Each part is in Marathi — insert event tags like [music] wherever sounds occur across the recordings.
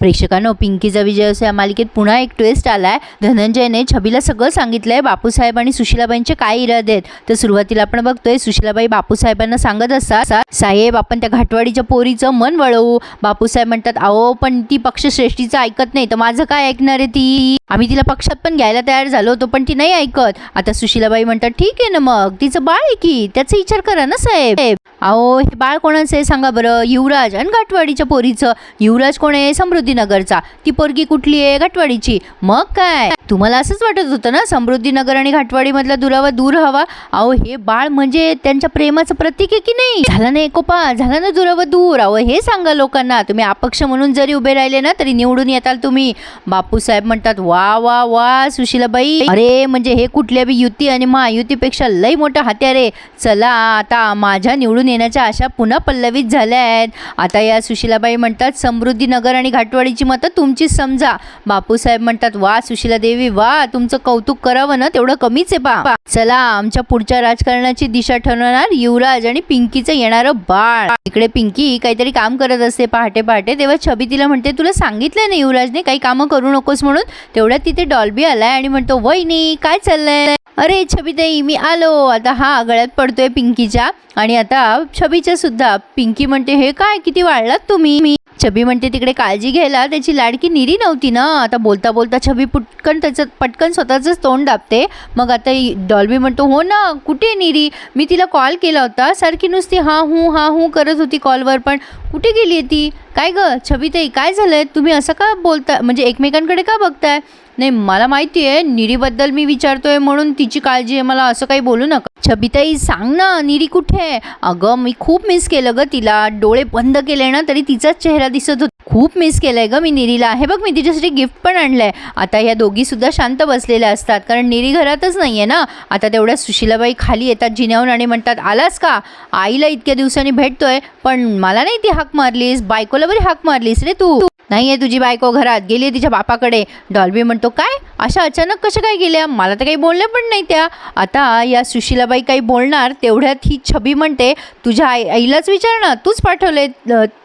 प्रेक्षकांनो पिंकीचा विजय असो या मालिकेत पुन्हा एक ट्विस्ट आलाय. धनंजयने छबीला सगळं सांगितलंय बापूसाहेब आणि सुशीलाबाईंचे काय इरादे आहेत? तर सुरुवातीला आपण बघतोय सुशीलाबाई बापूसाहेबांना सांगत असतात साहेब आपण त्या घाटवाडीच्या पोरीचं मन वळवू. बापूसाहेब म्हणतात अहो पण ती पक्षश्रेष्ठीचं ऐकत नाही तर माझं काय ऐकणार आहे ती? आम्ही तिला पक्षात पण घ्यायला तयार झालो होतो पण ती नाही ऐकत. आता सुशीलाबाई म्हणतात ठीक आहे ना मग तिचं बाळ आहे की? त्याचा विचार करा ना साहेब. अहो हे बाळ कोणाचं आहे? सांगा बरं युवराज आणि घाटवाडीच्या पोरीचं. युवराज कोण आहे? समृद्ध. समृद्धीनगरचा. ती पोरगी कुठली आहे? घाटवाडीची. मग काय? तुम्हाला असंच वाटत होतं ना? समृद्धीनगर आणि घाटवाडीमधला दुरावा दूर हवा? अहो हे बाळ म्हणजे त्यांच्या प्रेमाचं प्रतीक आहे की नाही? झाला ना एकोपा? झाला ना दुरावा दूर? अहो हे सांगा लोकांना. तुम्ही अपक्ष म्हणून जरी उभे राहिले ना तरी निवडून येताल तुम्ही. बापूसाहेब म्हणतात वा वा वा सुशीलाबाई. अरे म्हणजे हे कुठल्या बी युती आणि महायुतीपेक्षा लई मोठं हत्यार आहे. चला आता माझ्या निवडून येण्याच्या आशा पुन्हा पल्लवित झाल्या आहेत. आता या सुशीलाबाई म्हणतात समृद्धीनगर आणि घाट घाटवाडीची मतं तुमची समजा. बापूसाहेब म्हणतात वा सुशीला देवी वा तुमचं कौतुक करावं ना तेवढं कमीच आहे पा चला आमच्या पुढच्या राजकारणाची दिशा ठरवणार युवराज आणि पिंकीचं येणारं बाळ. इकडे पिंकी काहीतरी काम करत असते पहाटे पहाटे. तेव्हा छबी तिला म्हणते तुला सांगितलंय ना युवराजने काही कामं करू नकोस म्हणून? तेवढ्यात तिथे डॉल्बी आलाय आणि म्हणतो वहिनी काय चाललंय? अरे छबीताई मी आलो. आता हा गळ्यात पडतोय पिंकीच्या. आणि आता छबीच्या सुद्धा. पिंकी म्हणते हे काय किती वाढलात तुम्ही? मी छबी म्हणते तिकडे काळजी घ्यायला. त्याची लाडकी निरी नव्हती ना. आता बोलता बोलता छबी पटकन त्याचं पटकन स्वतःचंच तोंड दाबते. मग आता डॉल्बी म्हणतो हो ना कुठे निरी? मी तिला कॉल केला होता. सारखी नुसती हा हू हा हू करत होती कॉलवर पण कुठे गेली आहे ती? काय ग? छबीताई काय झालं आहे तुम्ही असं का बोलता म्हणजे एकमेकांकडे का बघताय? नाही मला माहिती आहे निरीबद्दल मी विचारतोय म्हणून तिची काळजी आहे मला असं काही बोलू नका. छबिताई सांग ना निरी कुठे आहे? अगं मी खूप मिस केलं ग तिला. डोळे बंद केले ना तरी तिचाच चेहरा दिसत होता. खूप मिस केलंय ग मी निरीला. हे बघ मी तिच्यासाठी गिफ्ट पण आणलंय. आता ह्या दोघी सुद्धा शांत बसलेल्या असतात कारण निरी घरातच नाहीये ना. आता तेवढ्या सुशीलाबाई खाली येतात जिन्याहून आणि म्हणतात आलास का? आईला इतक्या दिवसांनी भेटतोय पण मला नाही ती हाक मारलीस. बायकोला बरी हाक मारलीस रे तू. नाही आहे तुझी बायको घरात. गेली तिच्या बापाकडे. डॉल्बी म्हणतो काय? अशा अचानक कशा काय गेल्या? मला तर काही बोलल्या पण नाही त्या. आता या सुशीलाबाई काही बोलणार तेवढ्यात ही छबी म्हणते तुझ्या आई आईलाच विचार ना. तूच पाठवले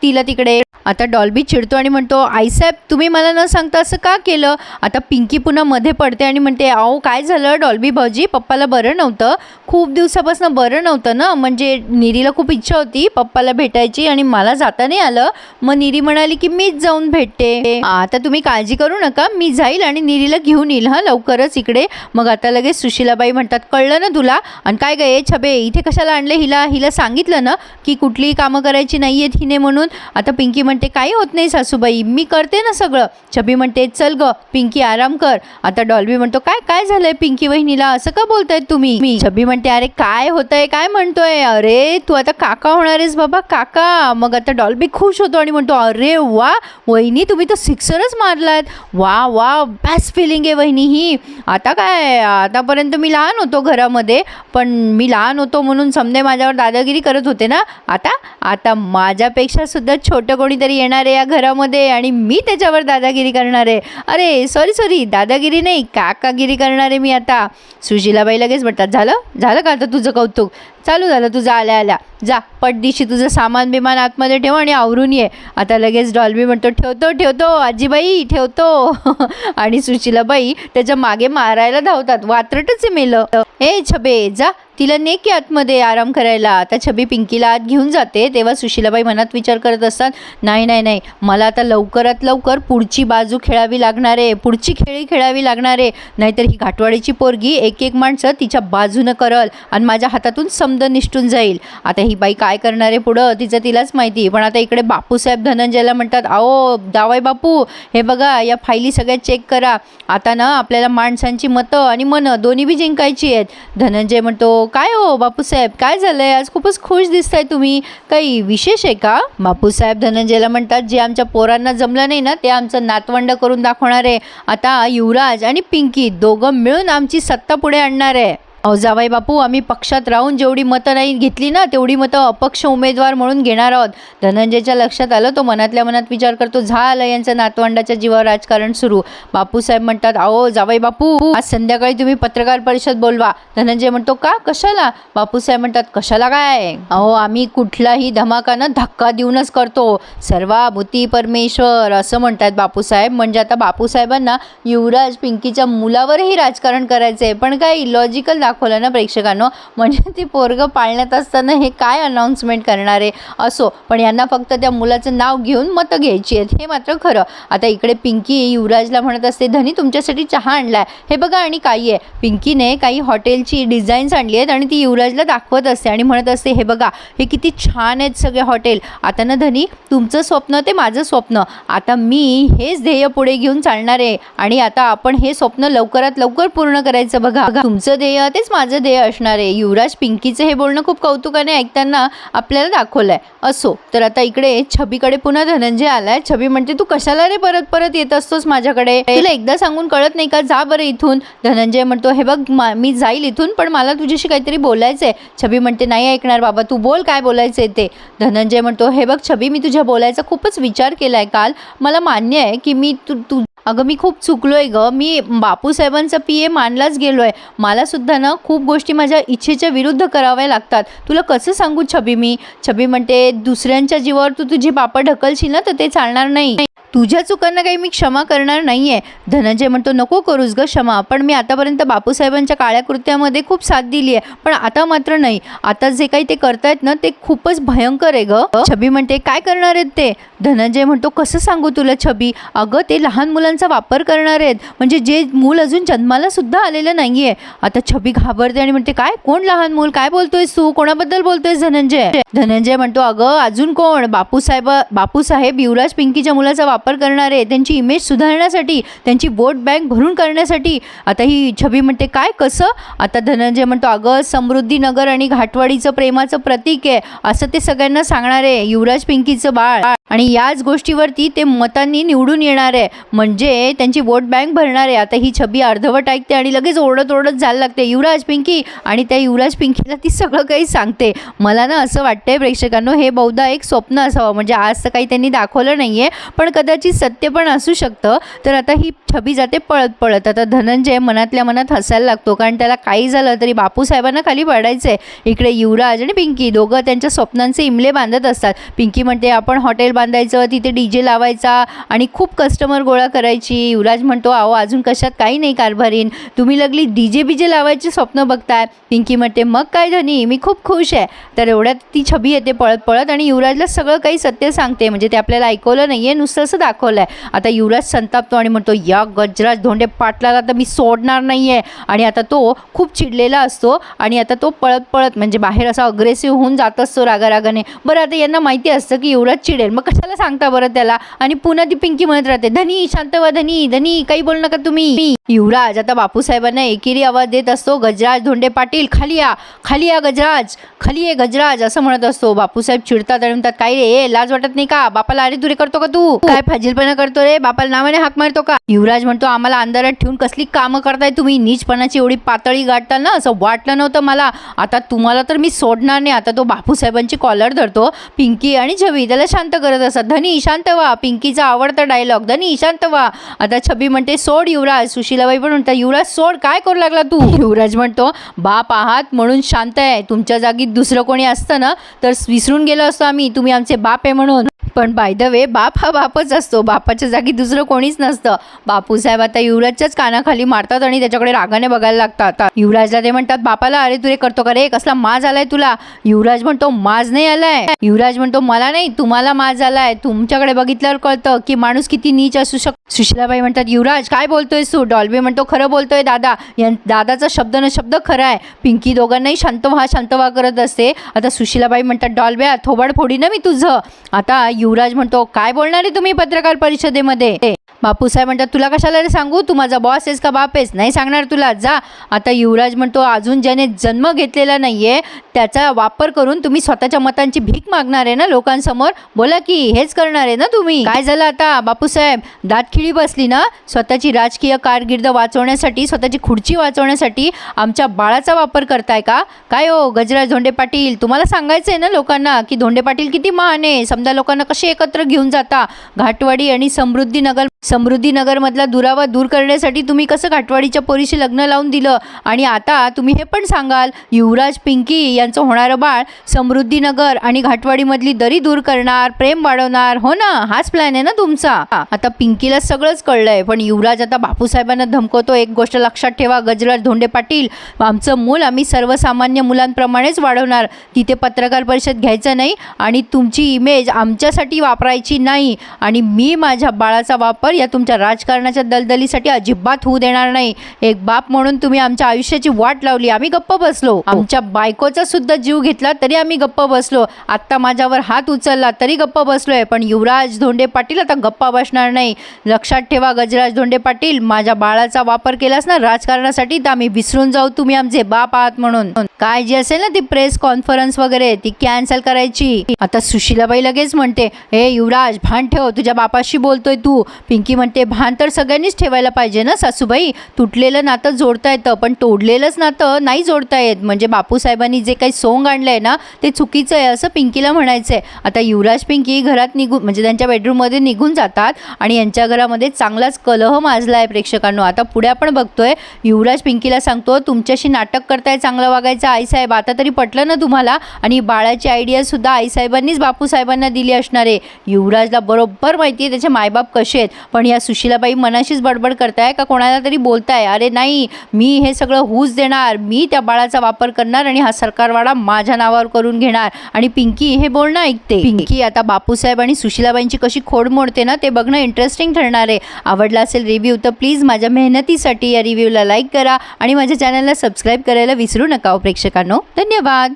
तिला तिकडे. आता डॉल्बी चिडतो आणि म्हणतो आईसाहेब तुम्ही मला न सांगता असं का केलं? आता पिंकी पुन्हा मध्ये पडते आणि म्हणते अहो काय झालं? डॉल्बी भाऊजी पप्पाला बरं नव्हतं. खूप दिवसापासून बरं नव्हतं ना. म्हणजे निरीला खूप इच्छा होती पप्पाला भेटायची आणि मला जाता नाही आलं. मग निरी म्हणाली की मीच जाऊन भेटते. आता तुम्ही काळजी करू नका. मी जाईल आणि निरीला घेऊन येईल. हा लवकरच इकडे. मग आता लगेच सुशीलाबाई म्हणतात कळलं ना तुला? आणि काय गये छबे इथे कशाला आणले हिला? हिला सांगितलं ना की कुठलीही कामं करायची नाही आहेत हिने म्हणून. आता पिंकी म्हणते काही होत नाही सासूबाई मी करते ना सगळं. छबी म्हणते चल ग पिंकी आराम कर. आता डॉल्बी म्हणतो काय काय झालंय पिंकी वहिनीला? असं का बोलतायत तुम्ही? मी छबी म्हणते अरे काय होतंय काय म्हणतोय? अरे तू आता काका होणार आहेस बाबा काका. मग आता डॉल्बी खुश होतो आणि म्हणतो अरे वा वहिनी तुम्ही तर सिक्सरच मारलात वा वा बेस्ट फिलिंग आहे वहिनी ही. आता काय आतापर्यंत मी लहान होतो घरामध्ये पण मी लहान होतो म्हणून समजे माझ्यावर दादागिरी करत होते ना. आता आता माझ्यापेक्षा सुद्धा छोटं कोणीतरी येणार आहे या घरामध्ये आणि मी त्याच्यावर दादागिरी करणार आहे. अरे सॉरी सॉरी दादागिरी नाही काकागिरी करणार आहे मी आता. सुशीलाबाई लगेच म्हणतात झालं? झालं का आता तुझं कौतुक? चालू झालं तुझं आल्या आल्या. जा पटदिशी तुझं सामान बिमान आतमध्ये ठेव आणि आवरून ये. आता लगेच डॉल्बी म्हणतो ठेवतो ठेवतो आजीबाई ठेवतो. [laughs] आणि सुशीलाबाई त्याच्यामागे मारायला धावतात. वात्रटच मेलं. ए छबे जा तिला ने की आतमध्ये आराम करायला. आता छबी पिंकीला आत घेऊन जाते. तेव्हा सुशीलाबाई मनात विचार करत असतात नाही नाही नाही. मला आता लवकरात लवकर पुढची बाजू खेळावी लागणार आहे. पुढची खेळी खेळावी लागणार आहे. नाहीतर ही घाटवाडीची पोरगी एक एक माणसं तिच्या बाजूनं करल आणि माझ्या हातातून समद निष्ठून जाईल. आता ही बाई काय करणार आहे पुढं? तिचं तिलाच माहिती. पण आता इकडे बापूसाहेब धनंजयला म्हणतात अहो दावाय बापू. हे बघा या फायली सगळ्या चेक करा. आता ना आपल्याला माणसांची मतं आणि मनं दोन्ही बी जिंकायची आहेत. धनंजय म्हणतो काय हो बापूसाहेब? काय झालं आहे आज खूपच खुश दिसताय तुम्ही. काही विशेष आहे का? बापूसाहेब धनंजयला म्हणतात जे आमच्या पोरांना जमलं नाही ना ते आमचं नातवंड करून दाखवणार आहे. आता युवराज आणि पिंकी दोघं मिळून आमची सत्ता पुढे आणणार आहे. अहो जावाई बापू आम्ही पक्षात राहून जेवढी मतं नाही घेतली ना तेवढी मतं अपक्ष उमेदवार म्हणून घेणार आहोत. धनंजयच्या लक्षात आलं तो मनातल्या मनात विचार करतो झालं यांचं नातवंडाच्या जीवावर राजकारण सुरू. बापूसाहेब म्हणतात अहो जावाई बापू आज संध्याकाळी तुम्ही पत्रकार परिषद बोलवा. धनंजय म्हणतो का? कशाला? बापूसाहेब म्हणतात कशाला काय? अहो आम्ही कुठलाही धमाका ना धक्का देऊनच करतो. सर्वाभूती परमेश्वर असं म्हणतात बापूसाहेब. म्हणजे आता बापूसाहेबांना युवराज पिंकीच्या मुलावरही राजकारण करायचं आहे पण काय लॉजिकल दाखवलं ना प्रेक्षकांनो? म्हणजे ती पोरगं पाळण्यात असताना हे काय अनाऊन्समेंट करणार आहे? असो पण यांना फक्त त्या मुलाचं नाव घेऊन मतं घ्यायची आहेत. हे मात्र खरं. आता इकडे पिंकी युवराजला म्हणत असते धनी तुमच्यासाठी चहा आणलाय. हे बघा आणि काही आहे. पिंकीने काही हॉटेलची डिझाईन्स आणली आहेत आणि ती युवराजला दाखवत असते आणि म्हणत असते हे बघा हे किती छान आहेत सगळे हॉटेल. आता ना धनी तुमचं स्वप्न ते माझं स्वप्न. आता मी हेच ध्येय पुढे घेऊन चालणार आहे आणि आता आपण हे स्वप्न लवकरात लवकर पूर्ण करायचं बघा. तुमचं ध्येय ते तेच माझं ध्येय असणार आहे. युवराज पिंकीचं हे बोलणं खूप कौतुकाने ऐकताना आपल्याला दाखवलंय. असो तर आता इकडे छबीकडे पुन्हा धनंजय आलाय. छबी म्हणते तू कशाला रे परत परत येत असतोस माझ्याकडे? तुला एकदा सांगून कळत नाही का? जा बरं इथून. धनंजय म्हणतो हे बघ मी जाईल इथून पण मला तुझ्याशी काहीतरी बोलायचं आहे छबी म्हणते नाही ऐकणार बाबा तू बोल काय बोलायचं आहे ते. धनंजय म्हणतो हे बघ छबी मी तुझ्या बोलायचा खूपच विचार केला आहे काल. मला मान्य आहे की मी तू तू अगं मी खूप चुकलोय ग. मी बापूसाहेबांचा पी ए मानलाच गेलोय. मला सुद्धा ना खूप गोष्टी माझ्या इच्छेच्या विरुद्ध कराव्या लागतात. तुला कसं सांगू छबी मी? छबी म्हणते दुसऱ्यांच्या जीवावर तू तुझी पापं ढकलशील ना तर ते चालणार नाही. तुझ्या चुकांना काही मी क्षमा करणार नाही आहे धनंजय म्हणतो नको करूस ग क्षमा. पण मी आतापर्यंत बापूसाहेबांच्या काळ्या कृत्यामध्ये खूप साथ दिली आहे पण आता मात्र नाही. आता जे काही ते करतायत ना ते खूपच भयंकर आहे ग. छबी म्हणते काय करणार आहेत ते? धनंजय म्हणतो कसं सांगू तुला छबी? अगं ते लहान मुलांचा वापर करणार आहेत. म्हणजे जे मूल अजून जन्माला सुद्धा आलेलं नाही आहे आता छबी घाबरते आणि म्हणते काय? कोण लहान मूल? काय बोलतोयस तू? कोणाबद्दल बोलतोयस धनंजय? धनंजय म्हणतो अगं अजून कोण? बापूसाहेब बापूसाहेब युवराज पिंकीच्या मुलाचा वापर वापर करणारे त्यांची इमेज सुधारण्यासाठी त्यांची वोट बँक भरून करण्यासाठी आता ही छबी म्हणते काय कसं? आता धनंजय म्हणतो अगं समृद्धी नगर आणि घाटवाडीचं प्रेमाचं प्रतीक आहे असं ते सगळ्यांना सांगणारे युवराज पिंकीचं बाळ. आणि याच गोष्टीवरती ते मतांनी निवडून येणार आहे. म्हणजे त्यांची वोट बँक भरणार आहे. आता ही छबी अर्धवट ऐकते आणि लगेच ओरडत ओरडत जायला लागते. युवराज पिंकी आणि त्या युवराज पिंकीला ती सगळं काही सांगते. मला ना असं वाटतंय प्रेक्षकांनो हे बहुधा एक स्वप्न असावं. म्हणजे आज तर काही त्यांनी दाखवलं नाही आहे पण कदाचित सत्य पण असू शकतं. तर आता ही छबी जाते पळत पळत. आता धनंजय मनातल्या मनात हसायला लागतो. कारण त्याला काही झालं तरी बापूसाहेबांना खाली पडायचं आहे इकडे युवराज आणि पिंकी दोघं त्यांच्या स्वप्नांचे इमले बांधत असतात. पिंकी म्हणते आपण हॉटेल बांधायचं तिथे डी जे लावायचा आणि खूप कस्टमर गोळा करायची. युवराज म्हणतो अहो अजून कशात काही नाही कारभारीन. तुम्ही लगली डी जे बीजे लावायचे स्वप्न बघताय. पिंकी म्हणते मग काय धनी मी खूप खुश आहे. तर एवढ्यात ती छबी येते पळत पळत आणि युवराजला सगळं काही सत्य सांगते. म्हणजे ते आपल्याला ऐकवलं नाही आहे नुसतं असं दाखवलं आहे आता युवराज संतापतो आणि म्हणतो या गजराज धोंडे पाटलाला तर मी सोडणार नाही आहे आणि आता तो खूप चिडलेला असतो आणि आता तो पळत पळत म्हणजे बाहेर असा अग्रेसिव्ह होऊन जात असतो रागारागाने. बरं आता यांना माहिती असतं की युवराज चिडेल. मग कशाला सांगता बरं त्याला? आणि पुन्हा ती पिंकी म्हणत राहते धनी शांत व्हा धनी धनी काही बोल नका तुम्ही. युवराज आता बापूसाहेबांना एकेरी आवाज देत असतो गजराज धोंडे पाटील खाली या खाली या गजराज खाली ये गजराज असं म्हणत असतो. बापूसाहेब चिडतात आणि म्हणतात काय रे ए, लाज वाटत नाही का? बापाला अरे तुरे करतो का तू? काय फाजीलपणा करतो रे? बापाला नावाने हाक मारतो का? युवराज म्हणतो आम्हाला अंधारात ठेवून कसली कामं करताय तुम्ही? नीचपणाची एवढी पातळी गाठता ना असं वाटलं नव्हतं मला. आता तुम्हाला तर मी सोडणार नाही. आता तो बापूसाहेबांची कॉलर धरतो पिंकी आणि छवी त्याला शांत करत असतात धनी शांत व्हा. पिंकीचा आवडता डायलॉग धनी शांत व्हा. आता छबी म्हणते सोड युवराज. सुशीलाबाई पण म्हणतात युवराज सोड. काय करू लागला तू? युवराज म्हणतो बाप आहात म्हणून शांत आहे. तुमच्या जागी दुसरं कोणी असतं ना तर विसरून गेलो असतो आम्ही. तुम्ही आमचे बाप आहे म्हणून. पण बाय द वे बाप हा बापच असतो. बापाच्या जागी दुसरं कोणीच नसतं. बापूसाहेब आता युवराजच्याच कानाखाली मारतात आणि त्याच्याकडे रागाने बघायला लागतात. युवराजला ते म्हणतात बापाला अरे तुरे करतो का रे? कसला माज आलाय तुला? युवराज म्हणतो माज नाही आलाय. युवराज म्हणतो मला नाही. तुम्हाला माज आलाय. तुमच्याकडे बघितल्यावर कळतं की माणूस किती नीच असू शकतो सुशीलाबाई म्हणतात युवराज काय बोलतोय सू डॉल्बी म्हणतो खरं बोलतोय दादा. यां दादाचा शब्द न शब्द खरा आहे. पिंकी दोघांनाही शांत व्हा शांत व्हा करत असते. आता सुशीलाबाई म्हणतात डॉल्ब्या थोबाड फोडी ना मी तुझं. आता युवराज म्हणतो काय बोलणार आहे तुम्ही पत्रकार परिषदेमध्ये? बापूसाहेब म्हणतात तुला कशाला रे सांगू? तू माझा बॉस आहेस का बाप आहेस? नाही सांगणार तुला. जा. आता युवराज म्हणतो अजून ज्याने जन्म घेतलेला नाही आहे त्याचा वापर करून तुम्ही स्वतःच्या मतांची भीक मागणार आहे ना लोकांसमोर? बोला की हेच करणार आहे ना तुम्ही? काय झालं आता? बापूसाहेब दातखिळी बसली ना? स्वतःची राजकीय कारकीर्द वाचवण्यासाठी स्वतःची खुर्ची वाचवण्यासाठी आमच्या बाळाचा वापर करताय का? काय हो गजराज धोंडे पाटील? तुम्हाला सांगायचं आहे ना लोकांना की धोंडे पाटील किती महान आहे. समजा लोकांना कसे एकत्र घेऊन जाता? घाटवाडी आणि समृद्धी नगर समृद्धीनगरमधला दुरावा दूर करण्यासाठी तुम्ही कसं घाटवाडीच्या पोरीशी लग्न लावून दिलं? आणि आता तुम्ही हे पण सांगाल युवराज पिंकी यांचं होणारं बाळ समृद्धीनगर आणि घाटवाडीमधली दरी दूर करणार प्रेम वाढवणार हो ना? हाच प्लॅन आहे ना तुमचा? आता पिंकीला सगळंच कळलंय पण युवराज आता बापूसाहेबांना धमकवतो. एक गोष्ट लक्षात ठेवा गजराज धोंडे पाटील आमचं मूल आम्ही सर्वसामान्य मुलांप्रमाणेच वाढवणार. तिथे पत्रकार परिषद घ्यायचं नाही आणि तुमची इमेज आमच्यासाठी वापरायची नाही. आणि मी माझ्या बाळाचा वापर या तुमच्या राजकारणाच्या दलदलीसाठी अजिबात होऊ देणार नाही. एक बाप म्हणून तुम्ही आमच्या आयुष्याची वाट लावली. आम्ही गप्प बसलो. आमच्या बायकोचा सुद्धा जीव घेतला तरी आम्ही गप्प बसलो. आत्ता माझ्यावर हात उचलला तरी गप्प बसलोय. पण युवराज धोंडे पाटील आता गप्पा बसणार नाही. लक्षात ठेवा गजराज धोंडे पाटील माझ्या बाळाचा वापर केलास ना राजकारणासाठी तर आम्ही विसरून जाऊ. तुम्ही आमचे बाप आहात म्हणून. काय जी असेल ना ती प्रेस कॉन्फरन्स वगैरे ती कॅन्सल करायची. आता सुशीलाबाई लगेच म्हणते हे युवराज भान ठेव. तुझ्या बापाशी बोलतोय तू. पिंकी म्हणते भान तर सगळ्यांनीच ठेवायला पाहिजे ना सासूबाई? तुटलेलं नातं जोडता येतं पण तोडलेलंच नातं नाही जोडता येत. म्हणजे बापूसाहेबांनी जे काही सोंग आणलं आहे ना ते चुकीचं आहे असं पिंकीला म्हणायचं आहे आता युवराज पिंकी घरात निघून म्हणजे त्यांच्या बेडरूममध्ये निघून जातात आणि यांच्या घरामध्ये चांगलाच कलह माजला आहे प्रेक्षकांनो. आता पुढे आपण बघतोय युवराज पिंकीला सांगतो तुमच्याशी नाटक करताय चांगलं वागायचं आईसाहेब. आता तरी पटलं ना तुम्हाला? आणि बाळाची आयडियासुद्धा आईसाहेबांनीच बापूसाहेबांना दिली असणार आहे. युवराजला बरोबर माहिती आहे त्याचे मायबाप कसे आहेत. पण पण या सुशीलाबाई मनाशीच बडबड करताय का कोणाला तरी बोलताय? अरे नाही मी हे सगळं हूज देणार. मी त्या बाळाचा वापर करणार आणि हा सरकारवाडा माझ्या नावावर करून घेणार. आणि पिंकी हे बोलणं ऐकते. पिंकी आता बापूसाहेब आणि सुशीलाबाईंची कशी खोड मोडते ना ते बघणं इंटरेस्टिंग ठरणार आहे. आवडला असेल रिव्ह्यू तर प्लीज माझ्या मेहनतीसाठी या रिव्ह्यूला लाईक करा आणि माझ्या चॅनलला सबस्क्राईब करायला विसरू नका हो, प्रेक्षकांनो. धन्यवाद.